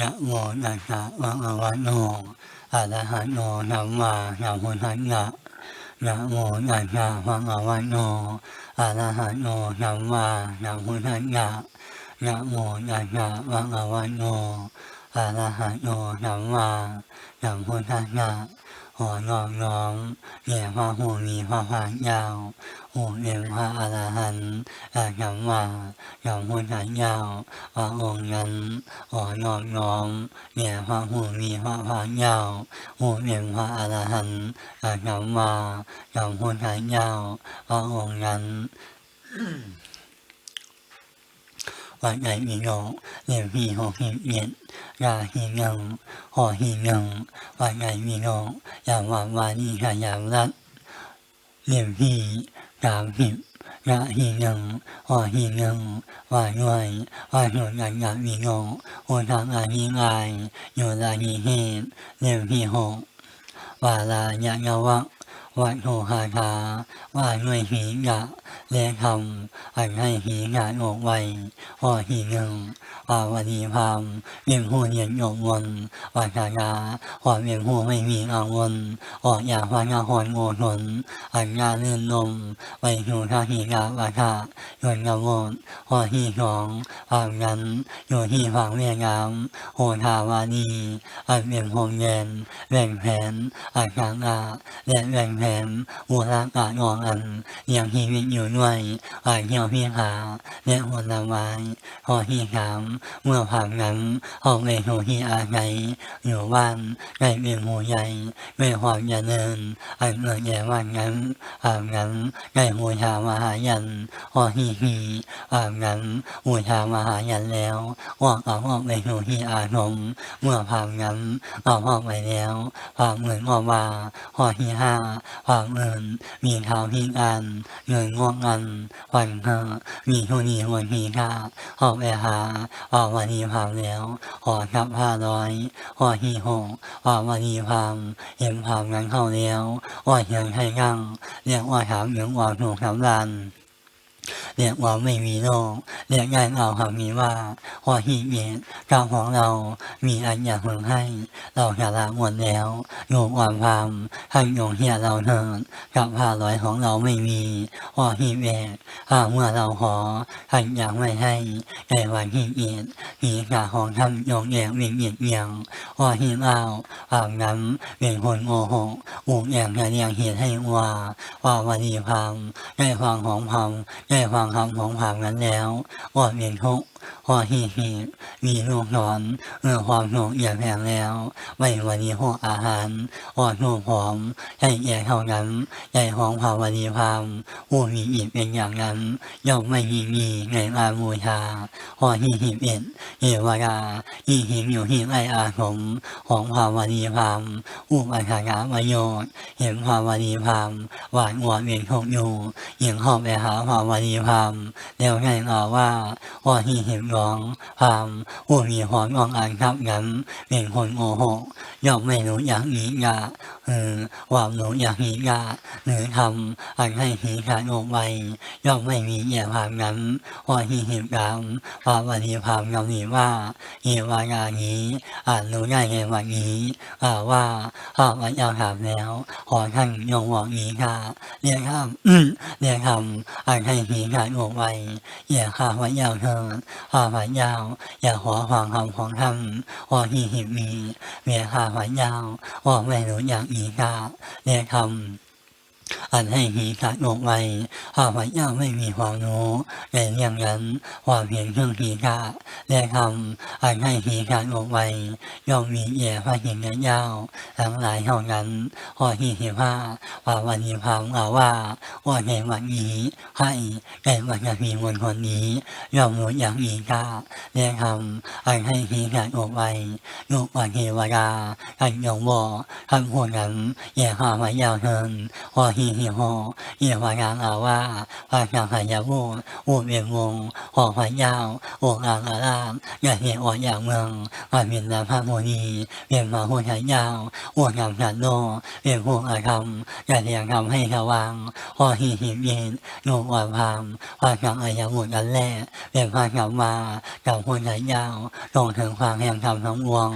นะโมตัสสะภะคะวะโตอะระหะโตสัมมาสัมพุทธัสสะนะโมตัสสะภะคะวะโตอะระหะโตสัมมาสัมพุทธัสสะนะโมตัสสะภะคะวะโตอะระหะโตสัมมาสัมพุทธัสสะ ขอนอบน้อมแด่พระผู้มีพระภาคเจ้าผู้เป็นพระอรหันต์สัมมาสัมพุทธเจ้าพระองค์นั้นขอนอบน้อมแด่พระผู้มีพระภาคเจ้าผู้เป็นพระอรหันต์สัมมาสัมพุทธเจ้าพระองค์นั้น วันไหนมีโลเรียนพี่หกสิเจ็ดราหีหนึ่งหอหีหนึ่งวันไหนมีโลกยาวันวานีขยามรัฐเรียนพี่สามสิบราหีหนึ่งหอหีหนึ่งวันหน่วยวันหนุนกันกับมีโลโอทางอาหิงายอยู่ราหีเหตุเรียนพี่หกวาลายะยวัก วัดโหคาทาว่าหน่วยหีกะและทำอันให้หีงานออกไว้พอหีหนึ่งปาวดีพามเป็นผู้เรียนจบวนวัฒนาขอเป็นผู้ไม่มีกังวลออกจากพระนครโอทนอันงาเลื่อนลมไปสู่ทาหิกาวัฏจนกระโมดพอที่สองฝั่งนั้นอยู่ที่ฝั่งเวียดนามโหทาวานีอันเป็นพรมแดนแบ่งแผนอันกลางอาและแบ่งแผนมูลกาศองอันยังชีวิตอยู่ด้วยหลายเที่ยวพี่หาและผลไม้พอที่สามเมื่อผ่านนั้นออกไปสู่ที่อาศัยอยู่บ้านได้เป็นหมู่ใหญ่ไม่ความเจริญอันเกิดแก่วันนั้นผ่านนั้นได้บูชามหายันพอที่สี่ผ่านนั้นบูชามหายันแล้วก็กลับออกไปสู่ที่อาสมเมื่อผ่านนั้นก็ออกไปแล้วผ่านเหมือนออกมาพอที่ห้าผ่านเงิน มีเท้าพิการเงินงวงกันวันเธอมีทุนีหัวทีค่าออกแอหาออกวันนี้พามแล้วขอทับผ้าร้อยขอหีหกออกวันนี้พามเห็นพามนั้นเข้าแล้วว่าเฮียงให้กั้งเรียกว่าถามเหลืองว่าถูกสำรัน เรียกว่าไม่มีโลกเรียกง่ายเอาคำนี้ว่าพอที่เกียรกรรมของเรา มีอันอยากเพึงให้ เราชะละหมดแล้วโยมอ่อนพามท่านโยงเฮียเราเถิดกับผ้าร้อยของเราไม่มีพอที่แบกถ้าเมื่อเราขอท่านอยากไม่ให้ในวันที่เกียรผีกาของท่านโยงแยกเวียงเอียดเอียงพอที่เล่าปากนั้นเป็นคนโมโหอุกแยงจะเรียงเหตุให้ว่าว่าวันนี้พามได้ฟังของพามได้ได้ฟังคำของพามนั้นแล้วว่าเป็นทุกข์ พอที่หีมีลูกนอนเมื่อความสุขอย่าแพงแล้วไม่วันนี้พวกอาหารอ่อนนุ่มหอมใช่แก่เท่านั้นใจของภาวดีพามผู้มีอิฐเป็นอย่างนั้น ย่อมไม่ยิงมีในอาบูชาพอที่หิบเอ็ดเอวดาที่หิงอยู่ที่ไรอาสมของภาวดีพามผู้ปัญญาประโยชน์เห็นภาวดีพามหวานหัวเวียนทกอยู่ยิงเข้าไปหาภาวดีพามแล้วไงต่อว่าพอที่เห็นร้องพามผู้มีหอนองอันทับนั้นเป็นคนโมโหย่อมไม่รู้อย่างนี้ยาเออความรู้อย่างนี้ยาหรือทำอันให้หีขาดลงไปย่อมไม่มีแย่พามนั้นพอที่เห็นกรรมภามวดีพามกำหนีว่าเอวายานนี้อ่านรู้ได้ในวันนี้อ่าว่าข้าพเจ้าถามแล้วขอท่านยงบอกนี้ค่ะเรียกคำเรียกคำอันให้หีขาดลงไปอย่าข้าพเจ้าเถิดข้าพเจ้าอย่าขอฟังคำของท่านว่าที่หิบมีเมียข้าพเจ้าว่าไม่รู้อย่างนี้ค่ะเรียกคำ อันให้หีขาดลงไปข้าพเจ้าไม่มีความรู้ในเรื่องนั้นความเห็นเครื่องหีขาดและคำอันให้หีขาดลงไปย่อมมีแย่พระหินเจ้าทั้งหลายเท่านั้นข้อที่สิบห้าพระวันนี้พามกล่าวว่าว่าในวันนี้ให้ในวันจะมีคนคนนี้ย่อมรู้อย่างอีกาและคำอันให้หีขาดลงไปลูกวันเทวดาท่านยงบอกท่านพูดนั้นแย่ข้าพเจ้าเถินพอฮีฮิโฮเอียวายางอาว่าพาจังหายาวูอูเวียนวงหอพายาวโอกอางอาลามยาเหียอออย่างเมืองอามินนาพาโมนีเวียนมาหัวชายาวอ้วนงามฉันโนเวียนพวงอาคำยาเลียงคำให้ระวังหอฮีหิเย็นโนวาพามพาจังอายาวุกันแล่เวียนพาจังมากับหัวชายาวตรงถึงความแห่งคำทั้งวง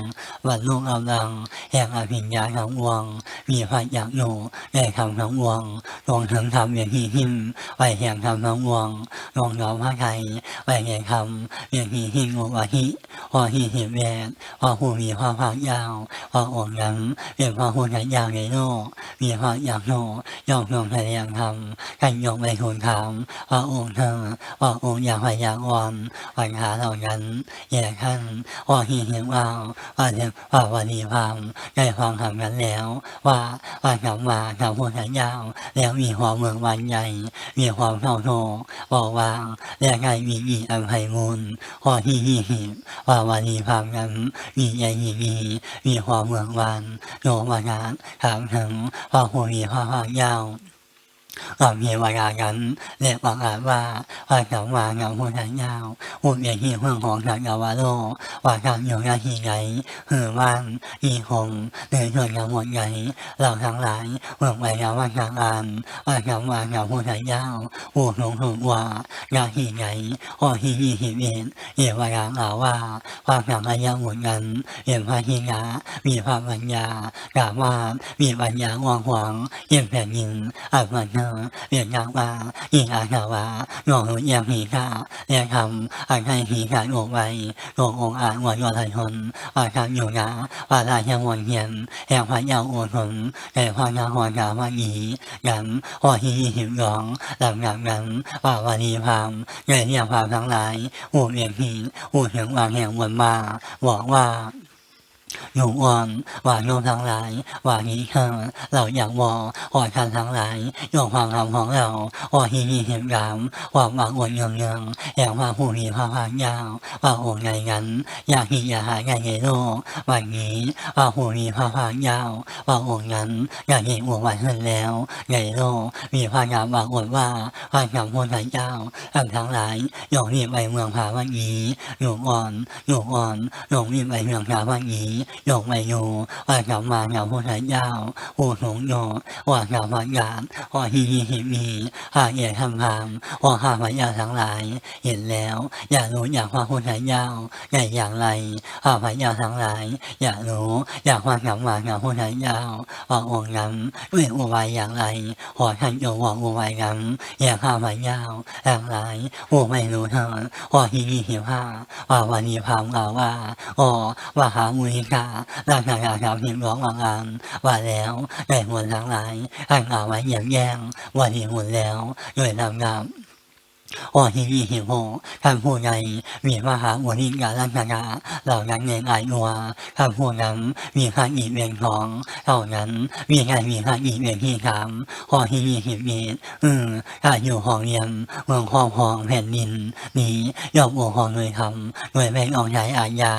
วันลูกเอาดังแห่งอภิญญาทั้งวงมีพระอยากอยู่ในคำทั้งวงワลงถึงคำอย่างที่หิมไว้แห่งคำทั้งวงลงยอมพระไทยไว้แห่งคำอย่างที่หิมอุวาหิพอหิหิมแวนพอผู้มีพระภาคยาวพอองค์นั้นเป็นพระผู้ใหญ่ยาวในโลกมีพระอยากอยู่ยอมยอมแสดงธรรมกันยกไปทูลถามพระองค์เธอพระองค์อยากพยากรณ์ปัญหาเหล่านั้นแย่ขั้นพอหิหิมว่าว่าเทพระวันนีพามได้ฟังคำนั้นแล้ว ว่าว่าคำว่าคำพูดสัญญาวแล้วมีความเมืองวันใหญ่ มีความเศร้าโศกบอกว่าและไงมีอีอันไพมูลพอที่ยี่หิบว่าวันนี้พามนั้นมีใหญ่มีมีมีความเมืองวันโยมานานถามถึงพระผู้มีพระภาคยา วก็มีวาระกันเรียกว่าอาจว่าว่าคำว่าคำพูดสัญญาวพูดอย่างที่เรื่องของสัญญาวาโลว่าคำอยู่ในที่ไหนหือว่างอีหงหรือส่วนทั้งหมดใหญ่เราทั้งหลายเมื่อไปแล้วว่าทาอ่านว่าคำว่าคำพูดสัญญาวผู้ลงถูกว่าหน้าที่ไหนข้อที่ยี่สิบเอ็ดเรียว่าการอ่าว่าว่าคำอายุหมดกันเรียนพระทิยามีพระปัญญากล่าวว่ามีปัญญาว่างขวางเยี่ยมแผ่นดินอาจมันเรียนยากว่าอีอาชาวาหลวงหุ่นยามหีข้าเรียนคำอันให้หีข้าโอกไว้หลวงองอาจวอยอทันทนว่าทาอยู่นะว่าราชวนเหียนแห่งพระยาโอทนแต่พระยาหอนาว่าอียันพอที่หิวหลงหลังจากนั้นว่าวันนี้พามใหญ่เนี่ยพามทั้งหลายหูเรียนหีหูถึงวางแห่งวันมาบอกว่า อยู่อ่อนว่าโยมทั้งหลายว่านี้เธอเราอยากวอขอท่านทั้งหลายโยมความคำของเราว่าที่มีเหตุการณ์ว่าบางอวดเงืองเงืองแห่งว่าผู้มีพระภาคยาวว่าองค์ใหญ่นั้นอยากที่อยากหายใหญ่ในโลกวันนี้ว่าผู้มีพระภาคยาวว่าองค์นั้นอยากเห็นอวดวันขึ้นแล้วในโลกมีพระยามบางอดว่าพระคำพูดเจ้าท่านทั้งหลายโยมรีบไปเมืองพาวันนี้อยู่อ่อนอยู่อ่อนโยมรีบไปเมืองพาวันนี้โยกไม่อยู่ว่าจะมาเงาผู้ชายยาวผู้สูงโยว่าจะมาหยาดว่าฮีฮีฮีมีหาเอียทำพามว่าข้าพยาทั้งหลาย เห็นแล้ว อยากรู้อยากว่าผู้ชายยาวใหญ่อย่างไรข้าพยาทั้งหลาย อยากรู้อยากว่าจะมาเงาผู้ชายยาวว่าองค์นั้นด้วยอุบายอย่างไรขอท่านจงบอกอุบายนั้นอยากข้าพยาทั้งหลายผู้ไม่รู้เถิดว่าฮีฮีฮีผ้าว่าวันนี้พามกล่าวว่าอ๋อว่าหามุนิการาชารทำพิมพ์ร้องอางานว่าแล้วแต่หัวทั้งหลายท่านกล่าไว้เยียงแย่งว่าที่หมดแล้วโดยนำนำ ว่าที่นี่หิวโหท่านผู้ใหญ่มีมหาอุทิการราชการเหล่านั้นเงินอายนัวท่านผู้นั้นมีข้าอีเวียนของเหล่านั้นมีการมีข้าอีเวียนที่สามข้อที่ยี่สิบเออืมถ้าอยู่ห้องเรียนเมืองครอบครองแผ่นดินนี้ยอมโอของเลยทำโดยไม่ต้องใช้อาญา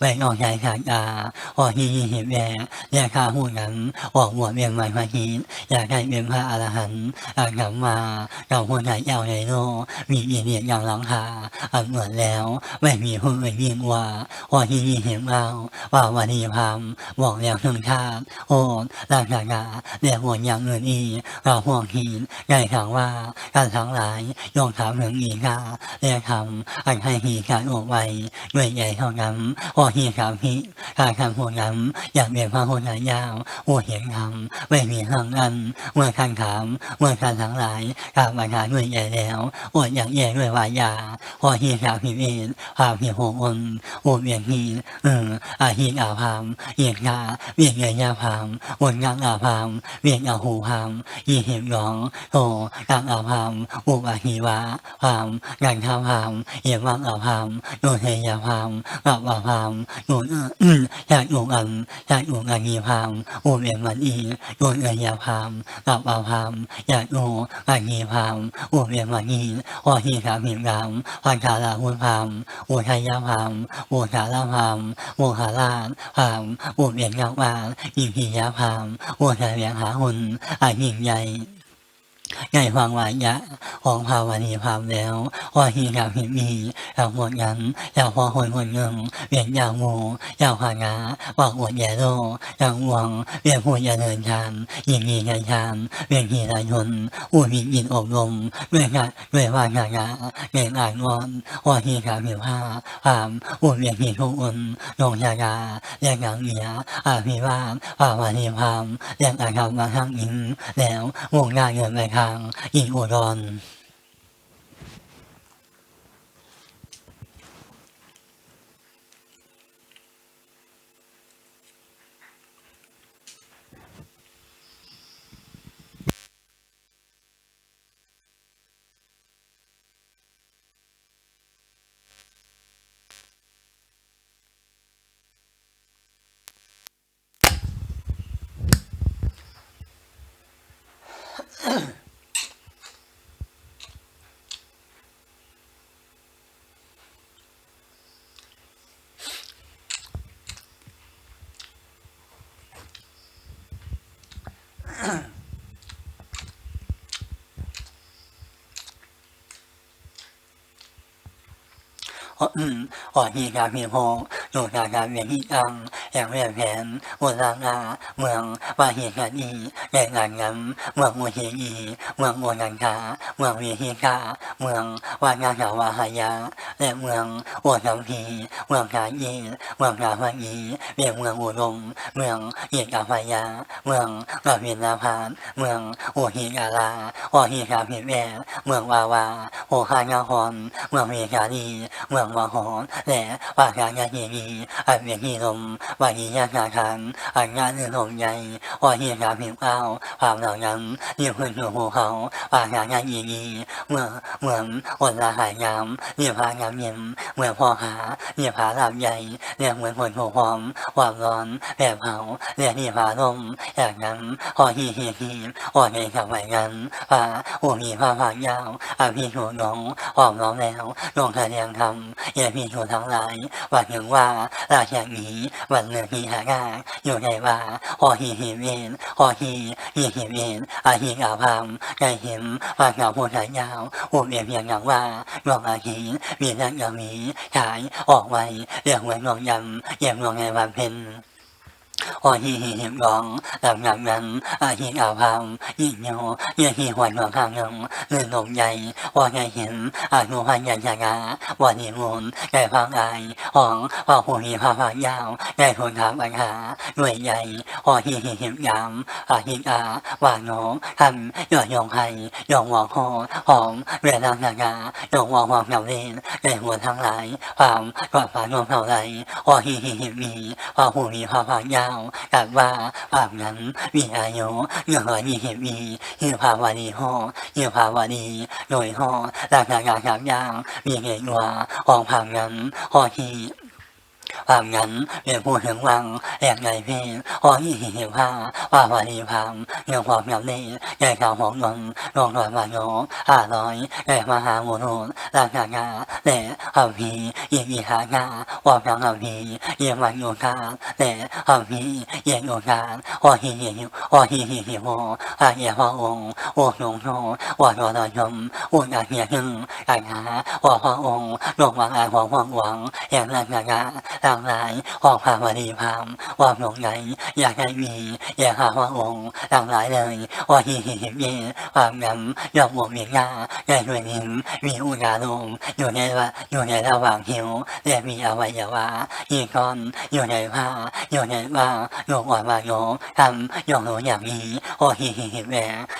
ไม่ต้องใช้ขาดาข้อที่ยี่สิบแปดแยกข้าผู้นั้นออกบวเป็นไม้พระหินอยากให้เป็นพระอรหันต์อาจกลับมาเราคนไหนเจ้าในโลกมีอิเดียอย่างหลังคาอันเหมือนแล้ว ไม่มีผู้อื่ยิ่งว่าว่าที่นี่เห็นเราว่าวันนี้พามบอกแล้วถึงชาติโอ้ราชกาเรียกวนอย่างอื่นอีกเราพวกหินใหญ่ถามว่าการทั้งหลายยองถามถึงอีกาเรียกคำอันให้หีการออกไว้ด้วยใหญ่เท่านั้นว่าหีสามพิการคำพูดนั้นอยากเรียนพระพุทธเจ้าผู้เห็นคำไม่มีทางนั้นเมื่อท่านถามเมื่อท่านทั้งหลายกราบมาทานด้วยใหญ่แล้วอดอย่างแย่ด้วยวายาพอฮีามพิเอนพามพิโหอนโอเวียนฮีเอออาฮีอาพามเอียงยาเวียนเงยยาพามวนงางอาพามเวียนอาหูพามยีเห็บหยองโตกางอาพามอุบอาฮีวาพามกังท่าพามเอียงวังอาพามโยเทยาพามกับอาพามโยนอืมอยากอยู่อันอยากอยู่อันยีพามโอเวียนมันอีโยนเอยาพามกับอาพามอยากอยู่อันยีพามโอเวียนมันอีพอฮีสามพิมรามพันธาลาหุนพามโอชัยยาพามโอสาราพามโอหาลานพามโอเวียนยาวานอิมพียาพามโอชายเวียงหาหุนอายิ่งใหญ่ ในฟังวายะของภาวนีภาพแล้วว่าฮีอยากับหิมีอยากหมดกันอยากพอคนคนหนึ่งเวียนอยากงูอยากผางาบอกอวดแย่โลอยากหวงเวียนพูดอย่าเดินชานยิงยีกันชานเวียนหีรายชนอู้มียินอบรมด้วยงานด้วยว่างานงาเวียนอ่านวอนว่าฮีกับหิผ้าผามอู้เวียนหีทุกอนลงยากาเรียกหนังเหนียอาภิวาภาวนีพามเรียกอาคำมาทั้งอินแล้ววงงานเงินไปคทางอีกอุดร อืมอ่อนีกาพีโพงอยู่จาการเวียนที่ตังอย่างเรียนแผนโบราณาเมืองวาเหตุการณ์อีแรงงานงำเมืองโมเฮอีเมืองโมนังคาเมืองเวียฮิกา เมืองวานางาวาหายาและเมืองโอสัมพีเมืองกาอีเมืองกาฟังีเวียงเมืองอุดมเมืองเอียกาพายาเมืองกาเวียนาพานเมืองโอฮิกาลาโอฮิกาพิแวเมืองวาวาโอคายาฮอนเมืองเวกาลีเมืองวาหอนและปากางาเฮียีอันเวียนีลมวาฮียากาคันอันงานอื่นลมใหญ่วาฮีกาพิมก้าความเหล่านั้นยิ่งพื้นหัวภูเขาปากางาเฮียีเมื่อเหมือนวันลาหายงามเหยี่ยพางามเย็นเหมือนพอหาเหยี่ยผาลาบใหญ่เรียกเหมือนผลโผพร้อมความร้อนแบบเผาเรียกนี่ผาลมอย่างนั้นพอฮีฮีฮีอ่อนเองกับไหวกันผาหัวมีผ้าผายาวอาพีหัวน้องหอมน้องแล้วลงคะแนนทำอย่าพีหัวทั้งหลายหว่าถึงว่าราชานี้วันเนื้อฮีหากาอยู่ในว่าหอฮีฮีเวนหอฮีฮีฮีเวนอาฮีอาพามใจเห็นว่าเหงาผู้ชายยาวอุบเอียงเพียงอย่างว่าดวงอาหินมีนักยามีฉายออกไว้เรียกเหมือนดวงยำเยี่ยมดวงในวันเพ็ญ โอ้ฮีฮีหิมร้องหลังจากนั้นอาฮีอาพามยิ่งโยเยี่ยหวนหัวข้างหนึ่งเลื่อนลมใหญ่ว่าไงเห็นอาหนุพันยันยากาวันนี้มูลไก่พังไอห้องว่าหูฮีพาพายาวไก่คนทำปัญหาหน่วยใหญ่โอ้ฮีฮีหิยามอาฮีอาวานน้องทำหยอดยองไห้ยองหวอกหอหอมเวลาหนากายองหวอกหอกเหนาเล่นไก่หัวทั้งหลายความกอดฟ้านวลเท่าไรโอ้ฮีฮีหิมีว่าหูฮีพาพายาวกากว่าปากนั้นมีอายุเงื่อนยี่หิมีเงื่อนภาวะดีห่อหิภาวะดีโดยห่อหลักงานขามยางมีเหตุว่าของผางนั้นห่อที่ ความนั้นเรียนพูดถึงวังแหลกในเพลงหอยี่หิวผ้าว่าวารีพามเงื่อนความยำนี้ใหญ่ข่าวของนนลงหน่อยมาโยห้าร้อยใหญ่มาหาโมโนหลักงานและอัมพียิงอีหางาว่าพังอัมพีเยี่ยมวันโยกาและอัมพีเยี่ยงโยกาหอหีหิวหอหีหิหิวอาเยี่ยพระองค์โอ้ยงโยว่าโยนยมอุ่นอาเหียหนึ่งอาหาว่าพระองค์ลงวางอาหวังหวังหวังอย่างนั้นงาหลากหลายออกพามวดีพามว่าหลงไหนอยากให้มีอยากหาว่าองค์หลากหลายเลยว่าหิหิหิมีความยำยอมบวมมีงาใหญ่ด้วยนิ้มมีอุณาลมอยู่ในว่าอยู่ในระหว่างหิวและมีอวัยวะอีก้อนอยู่ในผ้าอยู่ในว่าโยกอ่อนมาโยกทำยองรู้อย่างนี้โอ้หิหิหิแหว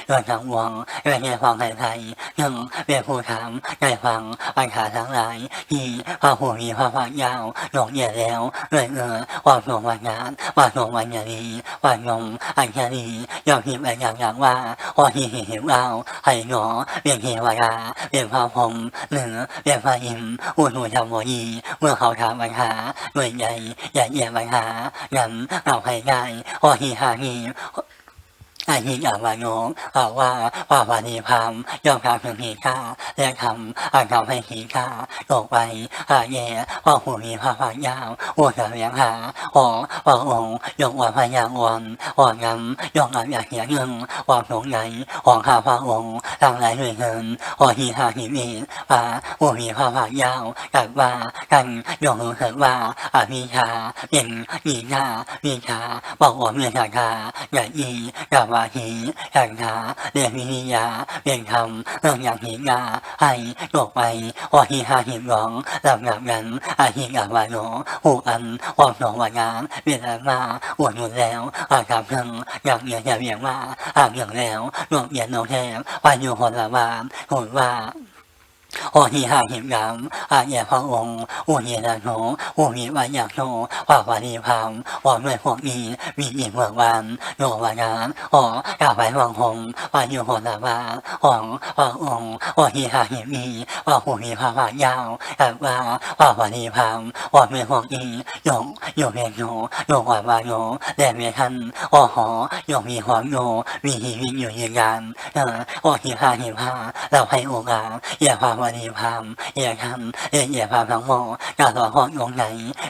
โดนทางวงแหวในฟังไทยไทยยังเวียผู้ถามในฟังปัญหาทั้งหลายที่พระผู้มีพระภาคยาวหลงเยียดแล้วเลยเออว่าหลงวันงานว่าหลงวันยานีว่าหลงอัญชลียอมหิมพ์อย่างอย่างว่าว่าหิหิมเอาให้หนอเบียงเทวดาเบียงพระพรหมเหนือเบียนพระอินทร์อุณหูธรรมโมยีเมื่อเขาถามปัญหาหน่วยใหญ่ใหญ่เอี่ยมปัญหางั้นเอาให้ง่ายว่าหิหาหี อาหิงอาวาโนอาว่าว่าวานีพามยอมการพึงมีค่าและทำอาทำให้ขีค่าตกไปอาแย่ว่าหูมีพระพายาวหัวเสียงหาหอว่าองค์ยกว่าพยางวันว่างำยกอับอยากเหียเงินว่าหลงไหนหองข้าพระองค์ตั้งไหลด้วยเงินหอหีหาหีมีป่าหัวมีพระพายาวกับว่ากันยกรู้เถิดว่าอามีชาเป็นมีชามีชาบอกว่ามีชาคาอย่าอีอย่าวาหีอยางหาเรียนวิทยาเรียนคำเรื่องอย่างหีงาให้ตกไปว่าหีหาหีหลงลำงับกันอาหีกับวาโนหูอันวองหนองวางานเวียนมาอวดหมดแล้วอาคำหนึ่งอย่างเรียนอย่าเรียงมาอ่างอย่างแล้วหลวงเหนียนน้องแทมวาอยู่หัวละวานหุ่นว่า โอหิหาหิมยามอาเยพระองค์โอเยนาโนโอหิวายากโนวาวานีพามวอนด้วยพวกนี้มีอิงเมืองวานโนวานานออกาไปวังหงวายุโหนาบาของวาองโอหิหาหิมีวาหูมีพาวายาวแอบว่าวาวานีพามวอนด้วยพวกนี้ยงโยเมโนโยวาวาโนแดเมทันโอหอยงมีหอมโนมีหิวิอยู่ยืนยันโอหิหาหิพาเราให้โอกาสอย่าพาวันนี้พามอย่าทำอย่าอย่พามทั้งโมการต่อห้องยงไหน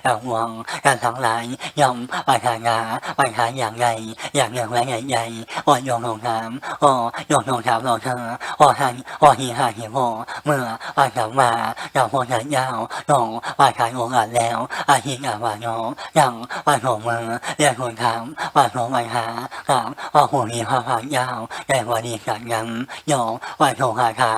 อยากวงการทั้งหลายย่อมไปทางาไปทาอย่างใหญ่อย่างอย่างแรงใหญ่ๆอ่อนยงลงน้ำอ่อยงลงน้ำลงเธออ่อทันอ่อหีหาหีโมเมื่อปกลับมาอย่างพวกนั้นยาวลงไปทาองอ่านแล้วอาหิงอ่านว่าน้องยังไปโผมือเรียกคนถามไปโผไปหาถามว่าหูมีพระพายาวใหญ่กว่านี้กันยังยองปโผหาคา